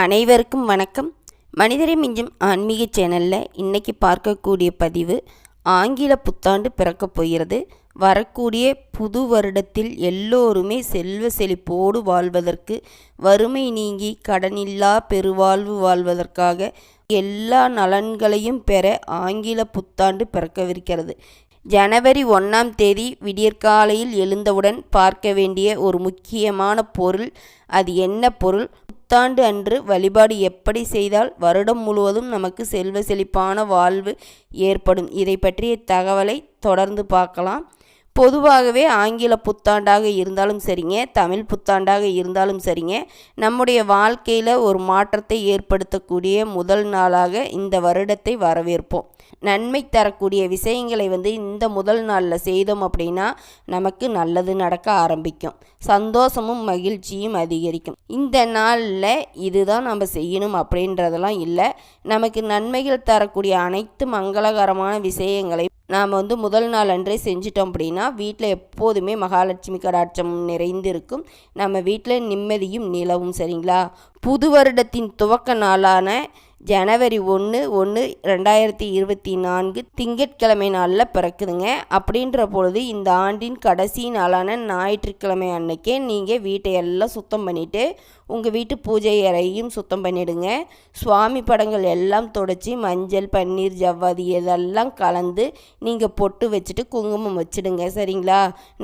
அனைவருக்கும் வணக்கம். மனிதரை மிஞ்சும் ஆன்மீக சேனலில் இன்றைக்கி பார்க்கக்கூடிய பதிவு ஆங்கில புத்தாண்டு பிறக்கப் போகிறது. வரக்கூடிய புது வருடத்தில் எல்லோருமே செல்வ செழிப்போடு வாழ்வதற்கு வறுமை நீங்கி கடனில்லா பெருவாழ்வு வாழ்வதற்காக எல்லா நலன்களையும் பெற ஆங்கில புத்தாண்டு பிறக்கவிருக்கிறது. ஜனவரி ஒன்றாம் தேதி விடியற்காலையில் எழுந்தவுடன் பார்க்க வேண்டிய ஒரு முக்கியமான பொருள் அது என்ன பொருள்? புத்தாண்டு அன்று வழிபாடு எப்படி செய்தால் வருடம் முழுவதும் நமக்கு செல்வ செழிப்பான வாழ்வு ஏற்படும்? இதை பற்றிய தகவலை தொடர்ந்து பார்க்கலாம். பொதுவாகவே ஆங்கில புத்தாண்டாக இருந்தாலும் சரிங்க தமிழ் புத்தாண்டாக இருந்தாலும் சரிங்க நம்முடைய வாழ்க்கையில் ஒரு மாற்றத்தை ஏற்படுத்தக்கூடிய முதல் நாளாக இந்த வருடத்தை வரவேற்போம். நன்மை தரக்கூடிய விஷயங்களை வந்து இந்த முதல் நாளில் செய்தோம் அப்படின்னா நமக்கு நல்லது நடக்க ஆரம்பிக்கும். சந்தோஷமும் மகிழ்ச்சியும் அதிகரிக்கும். இந்த நாளில் இதுதான் நம்ம செய்யணும் அப்படின்றதெல்லாம் இல்லை. நமக்கு நன்மைகள் தரக்கூடிய அனைத்து மங்களகரமான விஷயங்களை நாம் வந்து முதல் நாள் அன்றே செஞ்சிட்டோம் அப்படின்னா வீட்டில் எப்போதுமே மகாலட்சுமி கடாட்சம் நிறைந்து இருக்கும் நம்ம வீட்டில் நிம்மதியும் நிலவும் சரிங்களா? புது வருடத்தின் துவக்க நாளான ஜனவரி ஒன்று ஒன்று ரெண்டாயிரத்தி இருபத்தி நான்கு திங்கட்கிழமை நாளில் பிறக்குதுங்க. அப்படின்ற பொழுது இந்த ஆண்டின் கடைசி நாளான ஞாயிற்றுக்கிழமை அன்னைக்கே நீங்கள் வீட்டை எல்லாம் சுத்தம் பண்ணிவிட்டு உங்கள் வீட்டு பூஜை அறையும் சுத்தம் பண்ணிவிடுங்க சுவாமி படங்கள் எல்லாம் தொடச்சி மஞ்சள் பன்னீர் ஜவ்வாதி இதெல்லாம் கலந்து நீங்கள் பொட்டு வச்சுட்டு குங்குமம் வச்சுடுங்க சரிங்களா?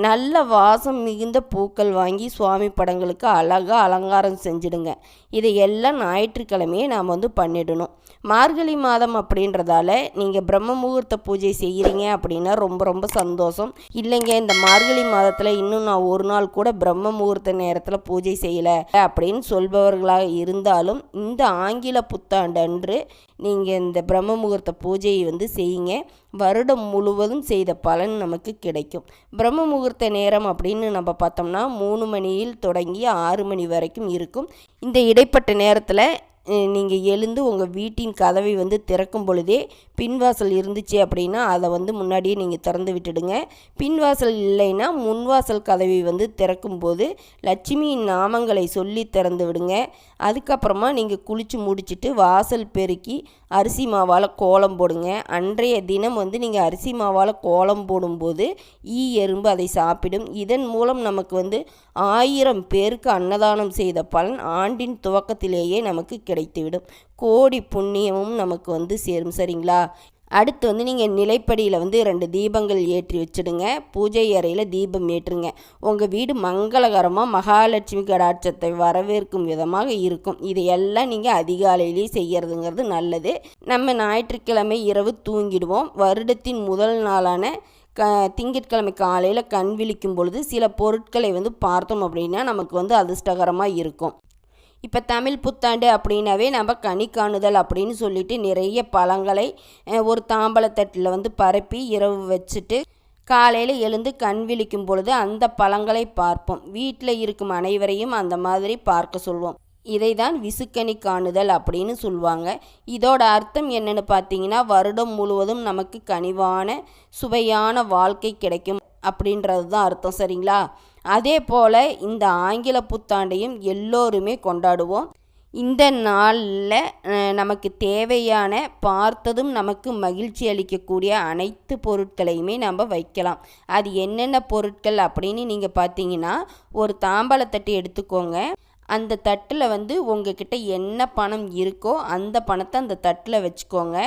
நல்ல வாசம் மிகுந்த பூக்கள் வாங்கி சுவாமி படங்களுக்கு அழகாக அலங்காரம் செஞ்சுடுங்க. இதை எல்லாம் ஞாயிற்றுக்கிழமையே நாம் வந்து பண்ணிவிடுவோம் பண்ணிடணும் மார்கழி மாதம் அப்படின்றதால நீங்கள் பிரம்ம முகூர்த்த பூஜை செய்கிறீங்க அப்படின்னா ரொம்ப ரொம்ப சந்தோஷம். இல்லைங்க இந்த மார்கழி மாதத்தில் இன்னும் நான் ஒரு நாள் கூட பிரம்ம முகூர்த்த நேரத்தில் பூஜை செய்யலை அப்படின்னு சொல்பவர்களாக இருந்தாலும் இந்த ஆங்கில புத்தாண்டு அன்று நீங்கள் இந்த பிரம்ம முகூர்த்த பூஜையை வந்து செய்யுங்க. வருடம் முழுவதும் செய்த பலன் நமக்கு கிடைக்கும். பிரம்ம முகூர்த்த நேரம் அப்படின்னு நம்ம பார்த்தோம்னா மூணு மணியில் தொடங்கி ஆறு மணி வரைக்கும் இருக்கும். இந்த இடைப்பட்ட நேரத்தில் நீங்கள் எழுந்து உங்கள் வீட்டின் கதவை வந்து திறக்கும் பொழுதே பின்வாசல் இருந்துச்சு அப்படின்னா அதை வந்து முன்னாடியே நீங்கள் திறந்து விட்டுடுங்க. பின்வாசல் இல்லைன்னா முன்வாசல் கதவை வந்து திறக்கும்போது லட்சுமியின் நாமங்களை சொல்லி திறந்து விடுங்க. அதுக்கப்புறமா நீங்கள் குளித்து முடிச்சுட்டு வாசல் பெருக்கி அரிசி மாவால் கோலம் போடுங்க. அன்றைய தினம் வந்து நீங்கள் அரிசி மாவால் கோலம் போடும்போது ஈ எறும்பு அதை சாப்பிடும். இதன் மூலம் நமக்கு வந்து ஆயிரம் பேருக்கு அன்னதானம் செய்த பலன் ஆண்டின் துவக்கத்திலேயே நமக்கு கிடைக்கும். கிடைத்துவிடும் கோடி புண்ணியமும் நமக்கு வந்து சேரும் சரிங்களா? அடுத்து வந்து நீங்கள் நிலைப்படியில் வந்து ரெண்டு தீபங்கள் ஏற்றி வச்சுடுங்க. பூஜை அறையில் தீபம் ஏற்றுங்க. உங்கள் வீடு மங்களகரமாக மகாலட்சுமி கடாட்சத்தை வரவேற்கும் விதமாக இருக்கும். இதையெல்லாம் நீங்கள் அதிகாலையிலேயே செய்கிறதுங்கிறது நல்லது. நம்ம ஞாயிற்றுக்கிழமை இரவு தூங்கிடுவோம். வருடத்தின் முதல் நாளான க திங்கட்கிழமை காலையில் கண் விழிக்கும் பொழுது சில பொருட்களை வந்து பார்த்தோம் அப்படின்னா நமக்கு வந்து அதிர்ஷ்டகரமாக இருக்கும். இப்போ தமிழ் புத்தாண்டு அப்படின்னாவே நம்ம கனி காணுதல் அப்படின்னு சொல்லிட்டு நிறைய பழங்களை ஒரு தாம்பலத்தட்டில் வந்து பரப்பி இரவு வச்சுட்டு காலையில் எழுந்து கண் விழிக்கும் பொழுது அந்த பழங்களை பார்ப்போம். வீட்டில் இருக்கும் அனைவரையும் அந்த மாதிரி பார்க்க சொல்வோம். இதை தான் விசுக்கனி காணுதல் அப்படின்னு சொல்லுவாங்க. இதோட அர்த்தம் என்னென்னு பார்த்தீங்கன்னா வருடம் முழுவதும் நமக்கு கனிவான சுவையான வாழ்க்கை கிடைக்கும் அப்படின்றது தான் அர்த்தம் சரிங்களா? அதே போல் இந்த ஆங்கில புத்தாண்டையும் எல்லோருமே கொண்டாடுவோம். இந்த நாளில் நமக்கு தேவையான பார்த்ததும் நமக்கு மகிழ்ச்சி அளிக்கக்கூடிய அனைத்து பொருட்களையுமே நம்ம வைக்கலாம். அது என்னென்ன பொருட்கள் அப்படின்னு நீங்கள் பார்த்தீங்கன்னா ஒரு தாம்பாளத்தட்டு எடுத்துக்கோங்க. அந்த தட்டில் வந்து உங்ககிட்ட என்ன பணம் இருக்கோ அந்த பணத்தை அந்த தட்டில் வச்சுக்கோங்க.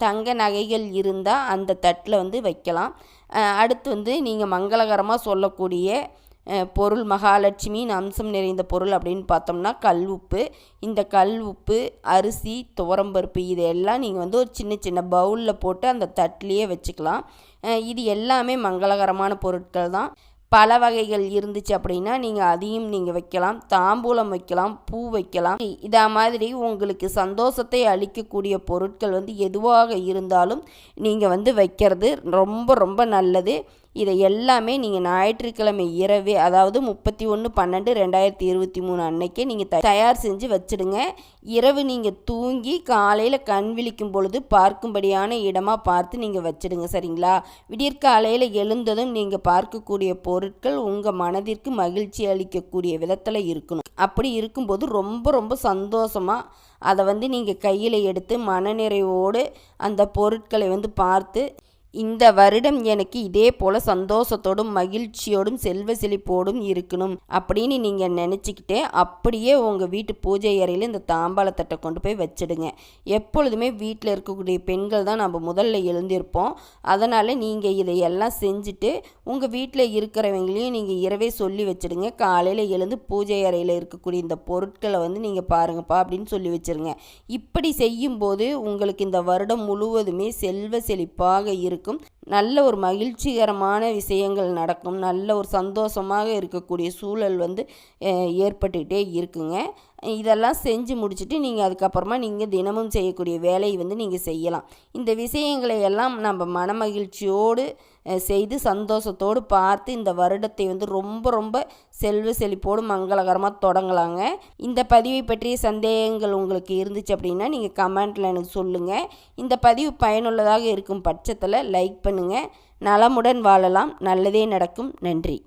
தங்க நகைகள் இருந்தால் அந்த தட்டில் வந்து வைக்கலாம். அடுத்து வந்து நீங்கள் மங்களகரமாக சொல்லக்கூடிய பொருள் மகாலட்சுமியின் அம்சம் நிறைந்த பொருள் அப்படின்னு பார்த்தோம்னா கல் உப்பு. இந்த கல் உப்பு அரிசி துவரம்பருப்பு இதையெல்லாம் நீங்கள் வந்து ஒரு சின்ன சின்ன பவுலில் போட்டு அந்த தட்டிலையே வச்சுக்கலாம். இது எல்லாமே மங்களகரமான பொருட்கள் தான். பல வகைகள் இருந்துச்சு அப்படின்னா நீங்கள் அதையும் நீங்கள் வைக்கலாம். தாம்பூலம் வைக்கலாம் பூ வைக்கலாம். இதா மாதிரி உங்களுக்கு சந்தோஷத்தை அளிக்கக்கூடிய பொருட்கள் வந்து எதுவாக இருந்தாலும் நீங்கள் வந்து வைக்கிறது ரொம்ப ரொம்ப நல்லது. இதை எல்லாமே நீங்கள் ஞாயிற்றுக்கிழமை இரவே அதாவது முப்பத்தி ஒன்று பன்னெண்டு ரெண்டாயிரத்தி இருபத்தி மூணு அன்னைக்கே நீங்கள் தயார் செஞ்சு வச்சுடுங்க. இரவு நீங்கள் தூங்கி காலையில் கண் விழிக்கும் பொழுது பார்க்கும்படியான இடமா பார்த்து நீங்கள் வச்சிடுங்க சரிங்களா? விடியற்காலையில் எழுந்ததும் நீங்கள் பார்க்கக்கூடிய பொருட்கள் உங்கள் மனதிற்கு மகிழ்ச்சி அளிக்கக்கூடிய விதத்தில் இருக்கணும். அப்படி இருக்கும்போது ரொம்ப ரொம்ப சந்தோஷமாக அதை வந்து நீங்கள் கையில் எடுத்து மனநிறைவோடு அந்த பொருட்களை வந்து பார்த்து இந்த வருடம் எனக்கு இதே போல் சந்தோஷத்தோடும் மகிழ்ச்சியோடும் செல்வ செழிப்போடும் இருக்கணும் அப்படின்னு நீங்கள் நினச்சிக்கிட்டே அப்படியே உங்கள் வீட்டு பூஜை அறையில் இந்த தாம்பாளத்தட்டை கொண்டு போய் வச்சிடுங்க. எப்பொழுதுமே வீட்டில் இருக்கக்கூடிய பெண்கள் தான் நம்ம முதல்ல எழுந்திருப்போம். அதனால் நீங்கள் இதையெல்லாம் செஞ்சுட்டு உங்கள் வீட்டில் இருக்கிறவங்களையும் நீங்கள் இரவே சொல்லி வச்சிடுங்க. காலையில் எழுந்து பூஜை அறையில் இருக்கக்கூடிய இந்த பொருட்களை வந்து நீங்கள் பாருங்கப்பா அப்படின்னு சொல்லி வச்சுருங்க. இப்படி செய்யும்போது உங்களுக்கு இந்த வருடம் முழுவதுமே செல்வ செழிப்பாக இருக்கும் இருக்கும் நல்ல ஒரு மகிழ்ச்சிகரமான விஷயங்கள் நடக்கும். நல்ல ஒரு சந்தோஷமாக இருக்கக்கூடிய சூழல் வந்து ஏற்பட்டுக்கிட்டே இருக்குங்க. இதெல்லாம் செஞ்சு முடிச்சுட்டு நீங்கள் அதுக்கப்புறமா நீங்கள் தினமும் செய்யக்கூடிய வேலையை வந்து நீங்கள் செய்யலாம். இந்த விஷயங்களை எல்லாம் நம்ம மனமகிழ்ச்சியோடு செய்து சந்தோஷத்தோடு பார்த்து இந்த வருடத்தை வந்து ரொம்ப ரொம்ப செல்வ செழிப்போடு மங்களகரமாக தொடங்கலாங்க. இந்த பதிவை பற்றிய சந்தேகங்கள் உங்களுக்கு இருந்துச்சு அப்படின்னா நீங்கள் கமெண்ட்டில் எனக்கு சொல்லுங்கள் இந்த பதிவு பயனுள்ளதாக இருக்கும் பட்சத்தில் லைக் பண்ணி பண்ணுங்கள் நலமுடன் வாழலாம். நல்லதே நடக்கும். நன்றி.